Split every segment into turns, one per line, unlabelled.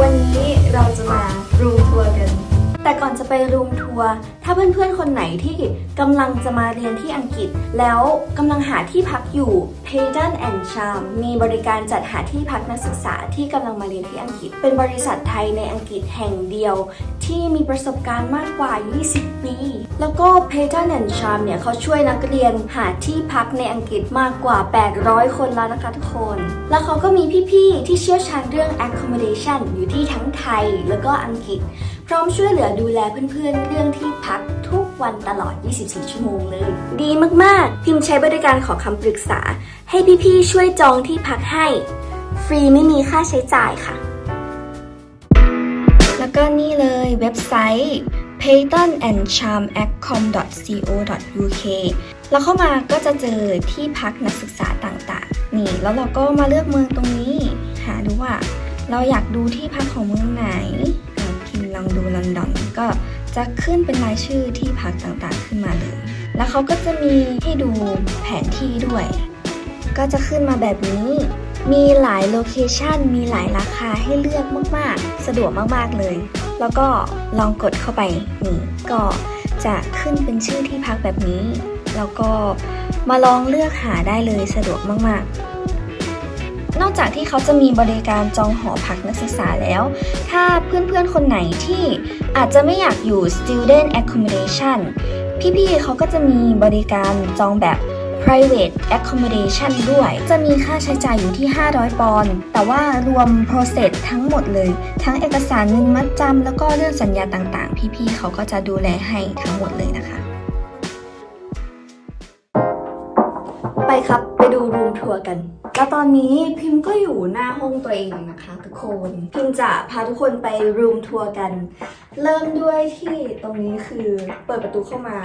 วันนี้เราจะมา แต่ก่อนจะไปรูมทัวร์ถ้าเพื่อนๆ คนไหนที่กำลังจะมาเรียนที่อังกฤษ แล้วกำลังหาที่พักอยู่ Payton and Charm มีบริการจัดหาที่พักนักศึกษาที่กำลังมาเรียนที่อังกฤษ เป็นบริษัทไทยในอังกฤษแห่งเดียว ที่มีประสบการณ์มากกว่า 20 ปี แล้วก็ Payton and Charm เนี่ยเขาช่วยนักเรียนหาที่พักในอังกฤษมากกว่า 800 คนแล้วนะคะทุกคน แล้วเขาก็มีพี่ๆ ที่เชี่ยวชาญเรื่อง accommodation อยู่ที่ทั้งไทยแล้วก็อังกฤษ ร้อมช่วยเหลือดูแลเพื่อนๆ เรื่องที่พักทุกวันตลอด 24 ชั่วโมงเลย ดีมากๆ พิมพ์ใช้บริการขอคำปรึกษา ให้พี่ๆ ช่วยจองที่พักให้ ฟรีไม่มีค่าใช้จ่ายค่ะ แล้วก็นี่เลยเว็บไซต์ paytonandcharmacom.co.uk แล้วเข้ามาก็จะเจอที่พักนักศึกษาต่างๆ นี่ แล้วเราก็มาเลือกเมืองตรงนี้ หาดูว่า เราอยากดูที่พักของเมืองไหน องดูลอนดอนก็จะขึ้นเป็นรายชื่อที่พักต่างๆขึ้นมาเลย แล้วเขาก็จะมีให้ดูแผนที่ด้วย ก็จะขึ้นมาแบบนี้ มีหลายโลเคชันมีหลายราคาให้เลือกมากๆ สะดวกมากๆเลย แล้วก็ลองกดเข้าไปนี่ก็จะขึ้นเป็นชื่อที่พักแบบนี้ แล้วก็มาลองเลือกหาได้เลยสะดวกมากๆ นอกจากที่เขาจะมีบริการจองหอพักนักศึกษาแล้ว ถ้าเพื่อนๆ คนไหนที่อาจจะไม่อยากอยู่ student accommodation พี่ๆ เขาก็จะมีบริการจองแบบ private accommodation ด้วย จะมีค่าใช้จ่ายอยู่ที่ 500 ปอนด์ แต่ว่ารวม process ทั้งหมดเลย ทั้งเอกสารเงินมัดจำแล้วก็เรื่องสัญญาต่างๆ พี่ๆ เขาก็จะดูแลให้ทั้งหมดเลยนะคะ ไปครับ ไปดูรูมทัวร์กัน แล้วตอนนี้พิมพ์ก็อยู่หน้าห้องตัวเองนะคะทุกคน พิมพ์จะพาทุกคนไปรูมทัวร์กัน เริ่มด้วยที่ตรงนี้คือเปิดประตูเข้ามา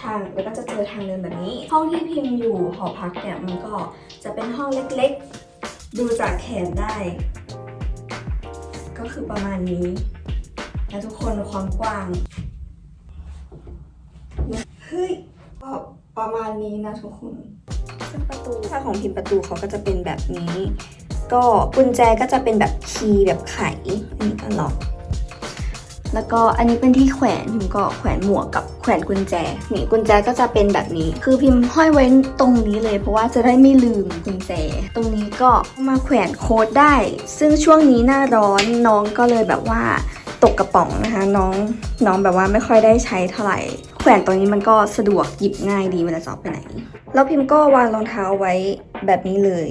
ทางแล้วก็จะเจอทางเดินแบบนี้ ห้องที่พิมพ์อยู่หอพักเนี่ยมันก็จะเป็นห้องเล็กๆ ดูจากแขนได้ ก็คือประมาณนี้นะทุกคนความกว้างเฮ้ยก็ประมาณนี้นะทุกคน ซึ่งประตูถ้าของพิมพ์ประตูเขาก็จะเป็นแบบนี้ ก็กุญแจก็จะเป็นแบบคีย์แบบไขอันนี้ก็ล็อกแล้วก็อันนี้เป็นที่แขวนพิมก็แขวนหมวกกับแขวนกุญแจนี่กุญแจก็จะเป็นแบบนี้ คือพิมพ์ห้อยไว้ตรงนี้เลย เพราะว่าจะได้ไม่ลืมกุญแจ ตรงนี้ก็มาแขวนโค้ดได้ ซึ่งช่วงนี้หน้าร้อนน้องก็เลยแบบว่าตกกระป๋องนะคะ น้องน้องแบบว่าไม่ค่อยได้ใช้เท่าไหร่ แขวนตรงนี้มันก็สะดวกหยิบง่ายดีเวลาจะออกไปไหน แล้วพิมพ์ก็วางรองเท้าไว้แบบนี้เลย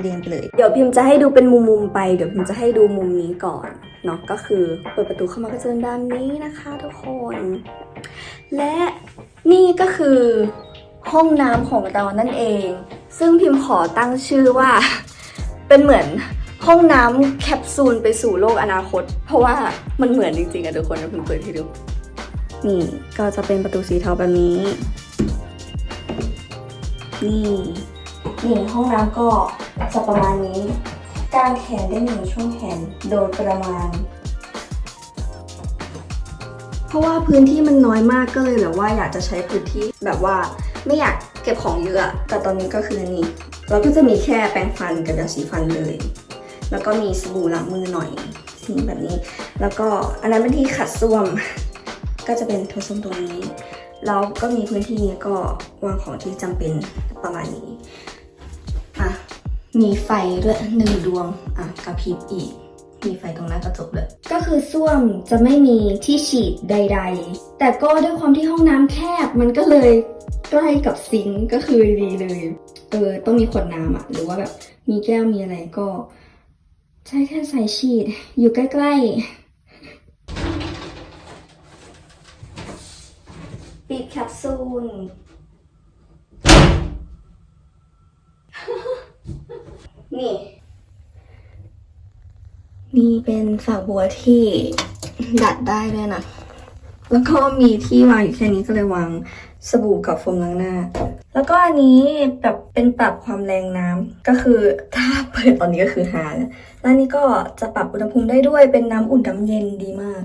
เรียงไปเลย เดี๋ยวพิมพ์จะให้ดูเป็นมุมๆไป เดี๋ยวพิมพ์จะให้ดูมุมนี้ก่อนเนาะก็คือเปิดประตูเข้ามาก็จะเป็นด้านนี้นะคะทุกคน และนี่ก็คือห้องน้ำของเรานั่นเอง ซึ่งพิมพ์ขอตั้งชื่อว่า เป็นเหมือนห้องน้ำแคปซูลไปสู่โลกอนาคต เพราะว่ามันเหมือนจริงๆอะทุกคนนะพิมพ์เปิดให้ดู นี่ก็จะเป็นประตูสีเทาแบบนี้ นี่นี่ห้องน้ำก็จะประมาณนี้ กางแขนได้หนึ่งช่วงแขนโดยประมาณ เพราะว่าพื้นที่มันน้อยมากก็เลยแบบว่าอยากจะใช้พื้นที่แบบว่าไม่อยากเก็บของเยอะ แต่ตอนนี้ก็คือนี่ เราก็จะมีแค่แปรงฟันกับยาสีฟันเลย แล้วก็มีสบู่ล้างมือหน่อยสิ่งแบบนี้ แล้วก็อันนั้นเป็นที่ขัดส้วม ก็จะเป็นโถส้วมตรงนี้ แล้วก็มีพื้นที่นี้ก็วางของที่จำเป็นประมาณนี้ อะ มีไฟด้วยหนึ่งดวง อะกระพริบอีก มีไฟตรงหน้ากระจกด้วย ก็คือส้วมจะไม่มีที่ฉีดใด ๆ แต่ก็ด้วยความที่ห้องน้ำแคบมันก็เลยใกล้กับซิงก็คือดีเลย เออ ต้องมีขวดน้ำอะหรือว่าแบบมีแก้วมีอะไรก็ ใช้แค่ใส่ฉีดอยู่ใกล้ ๆ ปิดแคปซูล นี่ นี่เป็นฝักบัวที่ดัดได้ด้วยนะ แล้วก็มีที่วางอยู่แค่นี้ก็เลยวางสบู่กับโฟมล้างหน้า แล้วก็อันนี้แบบเป็นปรับความแรงน้ำก็คือถ้าเปิดตอนนี้ก็คือหาแล้วแล้วนนี้ก็จะปรับอุณหภูมิได้ด้วยเป็นน้ำอุ่นน้ำเย็นดีมาก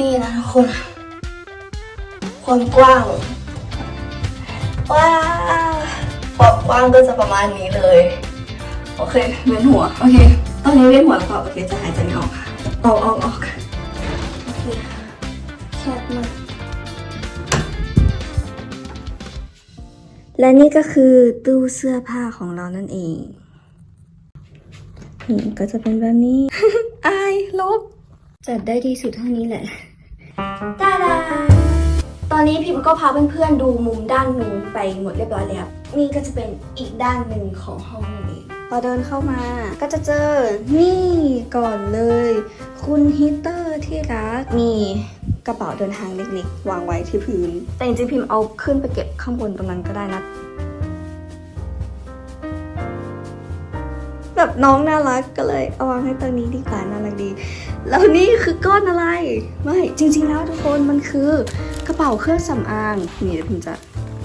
นี่นะทุกคนความกว้าง ว้าวความกว้างก็จะประมาณนี้เลย โอเคเวียนหัว โอเค ตอนนี้เวียนหัวแล้วก็โอเคจะหายใจไม่ออกค่ะออกออกออกโอเคแคบมากและนี่ก็คือตู้เสื้อผ้าของเรานั่นเองนี่ก็จะเป็นแบบนี้ อายลบ จัดได้ดีสุดเท่านี้แหละตาดาตอนนี้พิมก็พาเพื่อนๆดูมุมด้านนู้นไปหมดเรียบร้อยแล้วนี่ก็จะเป็นอีกด้านหนึ่งของห้องนั่นเองพอเดินเข้ามาก็จะเจอนี่ก่อนเลย คุณฮีเตอร์ที่รักมีกระเป๋าเดินทางเล็กๆ วางไว้ที่พื้น แต่จริงๆพิมเอาขึ้นไปเก็บข้างบนตรงนั้นก็ได้นะ แบบน้องน่ารักก็เลยเอาวางให้ตรงนี้ดีกว่าน่ารักดี แล้วนี่คือก้อนอะไร ไม่จริง ๆ แล้วทุกคนมันคือกระเป๋าเครื่องสำอางนี่เดี๋ยวพิมจะ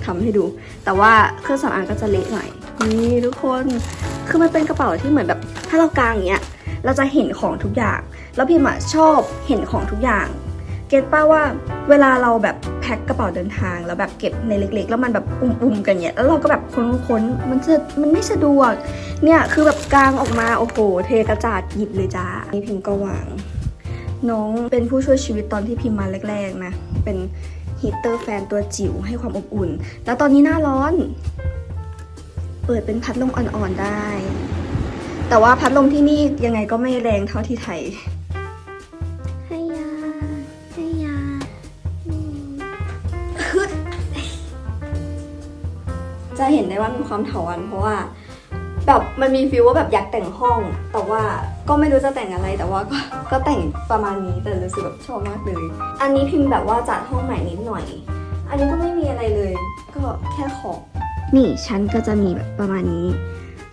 ทำให้ดู แต่ว่าเครื่องสำอางก็จะเละหน่อยนี่ทุกคนคือมันเป็นกระเป๋าที่เหมือนแบบ ถ้าเรากางอย่างเงี้ยเราจะเห็นของทุกอย่าง แล้วพิมอะชอบเห็นของทุกอย่าง เก็ตป้าว่าเวลาเราแบบแพ็คกระเป๋าเดินทางแล้วแบบเก็บในเล็ก ๆ แล้วมันแบบอุ่มๆกันเนี่ยแล้วเราก็แบบค้นๆมันจะมันไม่สะดวกเนี่ยคือแบบกลางออกมาโอ้โหเทกระจาดหยิบเลยจ้านี่พิมก็วาง น้องเป็นผู้ช่วยชีวิตตอนที่พิมพ์มาแรกๆนะ เป็นฮีตเตอร์แฟนตัวจิ๋วให้ความอบอุ่น แล้วตอนนี้หน้าร้อน เปิดเป็นพัดลมอ่อนๆได้ แต่ว่าพัดลมที่นี่ยังไงก็ไม่แรงเท่าที่ไทยให้ยาให้ยาอืมฮึดจะเห็นได้ว่ามีความเถาวันเพราะว่า แบบมันมีฟีลว่าแบบอยากแต่งห้อง แต่ว่าก็ไม่รู้จะแต่งอะไรแต่ว่าก็ก็แต่งประมาณนี้แต่รู้สึกแบบชอบมากเลย อันนี้พิมพ์แบบว่าจัดห้องใหม่นิดหน่อย อันนี้ก็ไม่มีอะไรเลย ก็แค่ของนี่ชั้นก็จะมีแบบประมาณนี้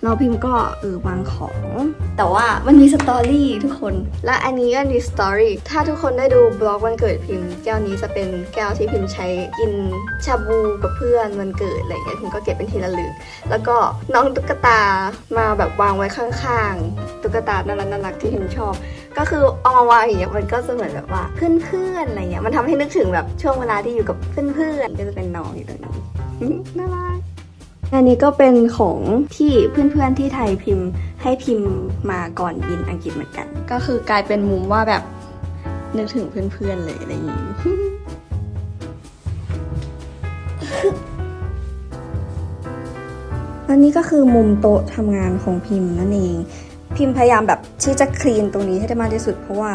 เราพิมพ์ก็เออวางของ แต่ว่ามันมีสตอรี่ทุกคน และอันนี้ก็มีสตอรี่ ถ้าทุกคนได้ดูบล็อกวันเกิดพิมพ์แก้วนี้จะเป็นแก้วที่พิมพ์ใช้กินชาบูกับเพื่อนวันเกิดอะไรเงี้ยพิมก็เก็บเป็นทีละลึก แล้วก็น้องตุ๊กตามาแบบวางไว้ข้างๆ ตุ๊กตาน่ารักน่ารักที่พิมชอบ ก็คือเอามาวางอย่างเงี้ยมันก็จะเหมือนแบบว่าเพื่อนๆอะไรเงี้ยมันทำให้นึกถึงแบบช่วงเวลาที่อยู่กับเพื่อนๆก็จะเป็นน้องอยู่ตรงนี้น่ารัก อันนี้ก็เป็นของที่เพื่อนๆที่ไทยพิมพ์ ให้พิมพ์มาก่อนบินอังกฤษเหมือนกัน ก็คือกลายเป็นมุมว่าแบบนึกถึงเพื่อนๆเลยอะไรอย่างงี้อันนี้ก็คือมุมโต๊ะทำงานของพิมพ์นั่นเอง พิมพ์พยายามแบบที่จะคลีนตรงนี้ให้ได้มากที่สุด เพราะว่า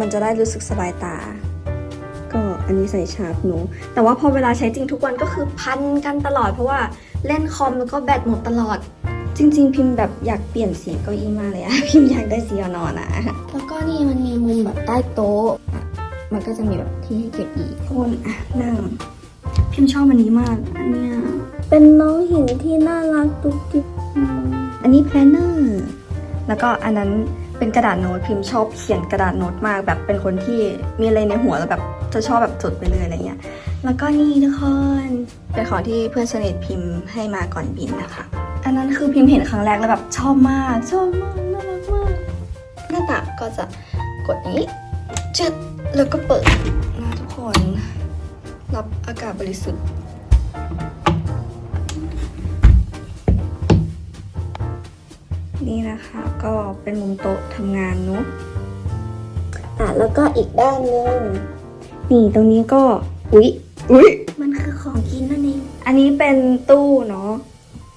มันจะได้รู้สึกสบายตา อันนี้ใส่ชาร์ปหนู แต่ว่าพอเวลาใช้จริงทุกวันก็คือพันกันตลอด เพราะว่าเล่นคอมแล้วก็แบตหมดตลอด จริง ๆ พิมพ์แบบอยากเปลี่ยนสีเก้าอี้มากเลยอะพิมพ์อยากได้สีอ่อนๆนะแล้วก็นี่มันมีมุมแบบใต้โต๊ะอะมันก็จะมีแบบที่ให้เก็บอีกคนอะนั่งพิมพ์ชอบอันนี้มาก อันเนี้ยเป็นน้องหินที่น่ารักตุ๊กติ๊กอืมอันนี้แพลนเนอร์แล้วก็อันนั้น เป็นกระดาษโน้ตพิมพ์ชอบเขียนกระดาษโน้ตมาก แบบเป็นคนที่มีอะไรในหัวแล้วแบบจะชอบแบบจดไปเลยอะไรเงี้ย แล้วก็นี่ทุกคนเป็นของที่เพื่อนสนิทพิมพ์ให้มาก่อนบินนะคะ อันนั้นคือพิมพ์เห็นครั้งแรกแล้วแบบชอบมากชอบมากน่ารักมากหน้าตาก็จะกดนี้ชึดแล้วก็เปิดนะทุกคน รับอากาศบริสุทธิ์ นี่นะคะก็เป็นมุมโต๊ะทำงานเนอะอะแล้วก็อีกด้านหนึงนี่ตรงนี้ก็อุ๊ยอุ๊ยมันคือของกินนั่นเองอันนี้เป็นตู้เนาะ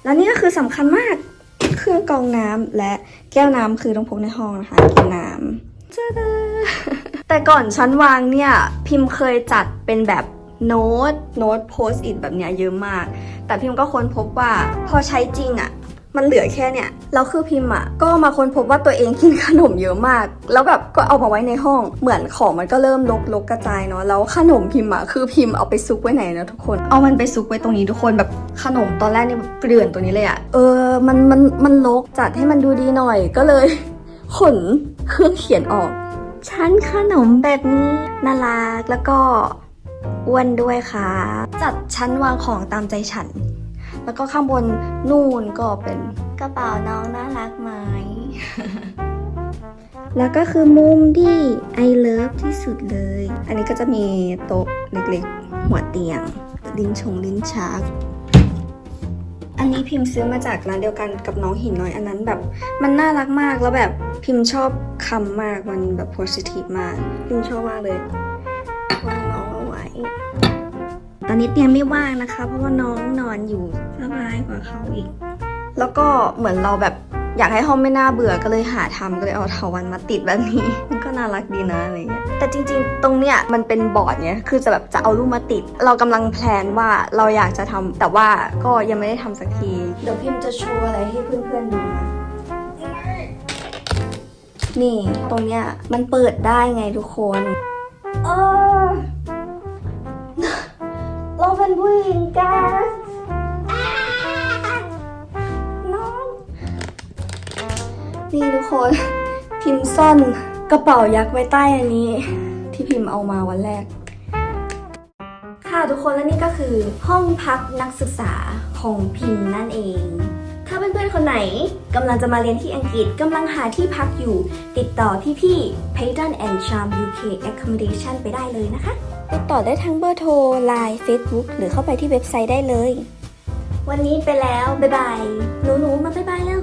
แล้วนี่ก็คือสำคัญมากเครื่องกรองน้ำและแก้วน้ำคือต้องพกในห้องนะคะกินน้ำจ้าดาแต่ก่อนชั้นวางเนี่ยพิมพ์เคยจัดเป็นแบบโน้ตโน้ตโพสต์อิทแบบเนี้ยเยอะมาก แต่พิมพ์ก็ค้นพบว่าพอใช้จริงอะ่ะ มันเหลือแค่เนี่ยแล้วคือพิมพ์อะก็มาค้นพบว่าตัวเองกินขนมเยอะมาก แล้วแบบก็เอามาไว้ในห้อง เหมือนของมันก็เริ่มลกลกกระจายเนาะแล้วขนมพิมพ์อะคือพิมพ์เอาไปซุกไว้ไหนนะทุกคน เอามันไปซุกไว้ตรงนี้ทุกคนแบบขนมตอนแรกเนี่ยแบบเกลื่อนตัวนี้เลยอะเออมันมันมันลกจัดให้มันดูดีหน่อยก็เลยขนเครื่องเขียนออกชั้นขนมแบบนี้น่ารักแล้วก็อ้วนด้วยค่ะ จัดชั้นวางของตามใจฉัน แล้วก็ข้างบนนู่นก็เป็นกระเป๋าน้องน่ารักไหม แล้วก็คือมุมที่ I love ที่สุดเลย อันนี้ก็จะมีโต๊ะเล็กๆ หัวเตียง ลิ้นชงลิ้นชัก อันนนี้พิมพ์ซื้อมาจากร้านเดียวกันกับน้องหินน้อยอันนั้นแบบ มันน่ารักมากแล้วแบบพิมพ์ชอบคำมากมันแบบ positive มากพิมพ์ชอบมากเลย ตอนนี้เตียงไม่ว่างนะคะ เพราะว่าน้องนอนอยู่สบายกว่าเขาอีก แล้วก็เหมือนเราแบบอยากให้ห้องไม่น่าเบื่อก็เลยหาทำก็เลยเอาเถาวันมาติดแบบนี้ มันก็น่ารักดีนะอะไรเงี้ยแต่จริงๆ ตรงเนี้ยมันเป็นบอร์ดเนี้ยคือจะแบบจะเอารูปมาติด เรากำลังแพลนว่าเราอยากจะทำแต่ว่าก็ยังไม่ได้ทำสักทีเดี๋ยวพิมจะโชว์อะไรให้เพื่อนๆดูนะนี่ตรงเนี้ยมันเปิดได้ไงทุกคนเออ เป็นผู้หญิงกันอ้าน้อง นี่ทุกคน พิมพ์ซ่อนกระเป๋ายักษ์ไว้ใต้อันนี้ ที่พิมพ์เอามาวันแรก ค่ะทุกคนและนี่ก็คือห้องพักนักศึกษาของพิมพ์นั่นเองถ้าเพื่อนๆ คนไหนกำลังจะมาเรียนที่อังกฤษกำลังหาที่พักอยู่ ติดต่อพี่ๆ Payton and Charm UK Accommodation ไปได้เลยนะคะ ติดต่อได้ทั้งเบอร์โทร Line Facebook หรือเข้าไปที่เว็บไซต์ได้เลย วันนี้ไปแล้ว บ๊ายบาย หนูๆ มาบ๊ายบายแล้ว